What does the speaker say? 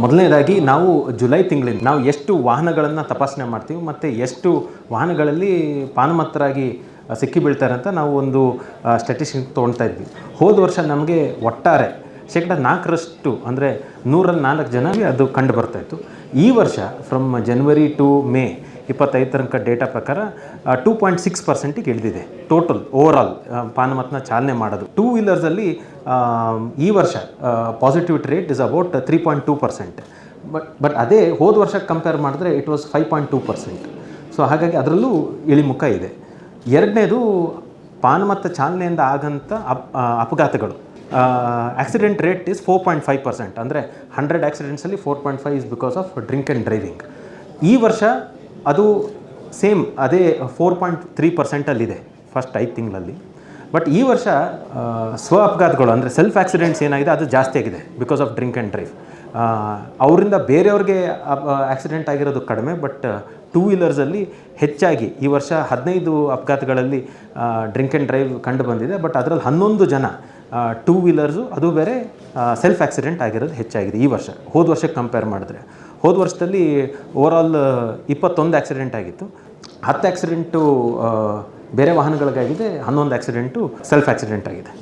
ಮೊದಲನೇದಾಗಿ ನಾವು ಜುಲೈ ತಿಂಗಳಿಂದ ನಾವು ಎಷ್ಟು ವಾಹನಗಳನ್ನು ತಪಾಸಣೆ ಮಾಡ್ತೀವಿ ಮತ್ತು ಎಷ್ಟು ವಾಹನಗಳಲ್ಲಿ ಪಾನಮತ್ತರಾಗಿ ಸಿಕ್ಕಿಬೀಳ್ತಾರೆ ಸಿಕ್ಕಿ ಬೀಳ್ತಾರೆ ಅಂತ ನಾವು ಒಂದು ಸ್ಟ್ಯಾಟಿಸ್ಟಿಕ್ ತೊಗೊಳ್ತಾ ಇದ್ವಿ. ಹೋದ ವರ್ಷ ನಮಗೆ ಒಟ್ಟಾರೆ ಶೇಕಡ ನಾಲ್ಕರಷ್ಟು, ಅಂದರೆ ನೂರಲ್ಲಿ ನಾಲ್ಕು ಜನವೇ ಅದು ಕಂಡು ಬರ್ತಾಯಿತ್ತು ಈ ವರ್ಷ ಫ್ರಮ್ ಜನವರಿ ಟು ಮೇ ಇಪ್ಪತ್ತೈದು ಡೇಟಾ ಪ್ರಕಾರ ಟೂ ಪಾಯಿಂಟ್ ಸಿಕ್ಸ್ ಪರ್ಸೆಂಟಿಗೆ ಇಳಿದಿದೆ. ಟೋಟಲ್ ಓವರಾಲ್ ಪಾನಮತ್ನ ಚಾಲನೆ ಮಾಡೋದು. ಟೂ ವೀಲರ್ಸಲ್ಲಿ ಈ ವರ್ಷ positivity rate is about three point two percent but but ಅದೇ ಹೋದ ವರ್ಷಕ್ಕೆ ಕಂಪೇರ್ ಮಾಡಿದ್ರೆ it was five point two percent so ಹಾಗಾಗಿ ಅದರಲ್ಲೂ ಇಳಿಮುಖ ಇದೆ. ಎರಡನೇದು ಪಾನಮತ್ತ ಚಾಲನೆಯಿಂದ ಆಗಂಥ ಅಪ್ ಅಪಘಾತಗಳು. Accident rate is four point five percent ಅಂದರೆ hundred ಆಕ್ಸಿಡೆಂಟ್ಸಲ್ಲಿ four point five is because of drink and driving ಈ ವರ್ಷ ಅದು ಸೇಮ್ ಅದೇ ಫೋರ್ ಪಾಯಿಂಟ್ ತ್ರೀ ಪರ್ಸೆಂಟಲ್ಲಿದೆ ಫಸ್ಟ್ ಐದು ತಿಂಗಳಲ್ಲಿ. ಬಟ್ ಈ ವರ್ಷ ಸ್ವ ಅಪಘಾತಗಳು, ಅಂದರೆ ಸೆಲ್ಫ್ ಆಕ್ಸಿಡೆಂಟ್ಸ್ ಏನಾಗಿದೆ, ಅದು ಜಾಸ್ತಿ ಆಗಿದೆ because of drink and drive ಅವರಿಂದ ಬೇರೆಯವ್ರಿಗೆ ಆಕ್ಸಿಡೆಂಟ್ ಆಗಿರೋದು ಕಡಿಮೆ ಬಟ್ ಟೂ ವೀಲರ್ಸಲ್ಲಿ ಹೆಚ್ಚಾಗಿ ಈ ವರ್ಷ ಹದಿನೈದು ಅಪಘಾತಗಳಲ್ಲಿ ಡ್ರಿಂಕ್ ಆ್ಯಂಡ್ ಡ್ರೈವ್ ಕಂಡು ಬಂದಿದೆ. ಬಟ್ ಅದರಲ್ಲಿ ಹನ್ನೊಂದು ಜನ ಟೂ ವೀಲರ್ಸು ಅದು ಬೇರೆ ಸೆಲ್ಫ್ ಆಕ್ಸಿಡೆಂಟ್ ಆಗಿರೋದು ಹೆಚ್ಚಾಗಿದೆ ಈ ವರ್ಷ. ಹೋದ ವರ್ಷಕ್ಕೆ ಕಂಪೇರ್ ಮಾಡಿದ್ರೆ. ಹೋದ ವರ್ಷದಲ್ಲಿ ಓವರಾಲ್ ಇಪ್ಪತ್ತೊಂದು ಆಕ್ಸಿಡೆಂಟ್ ಆಗಿತ್ತು. ಹತ್ತು ಆ್ಯಕ್ಸಿಡೆಂಟು ಬೇರೆ ವಾಹನಗಳಿಗಾಗಿದೆ, ಹನ್ನೊಂದು ಆ್ಯಕ್ಸಿಡೆಂಟು ಸೆಲ್ಫ್ ಆಕ್ಸಿಡೆಂಟ್ ಆಗಿದೆ.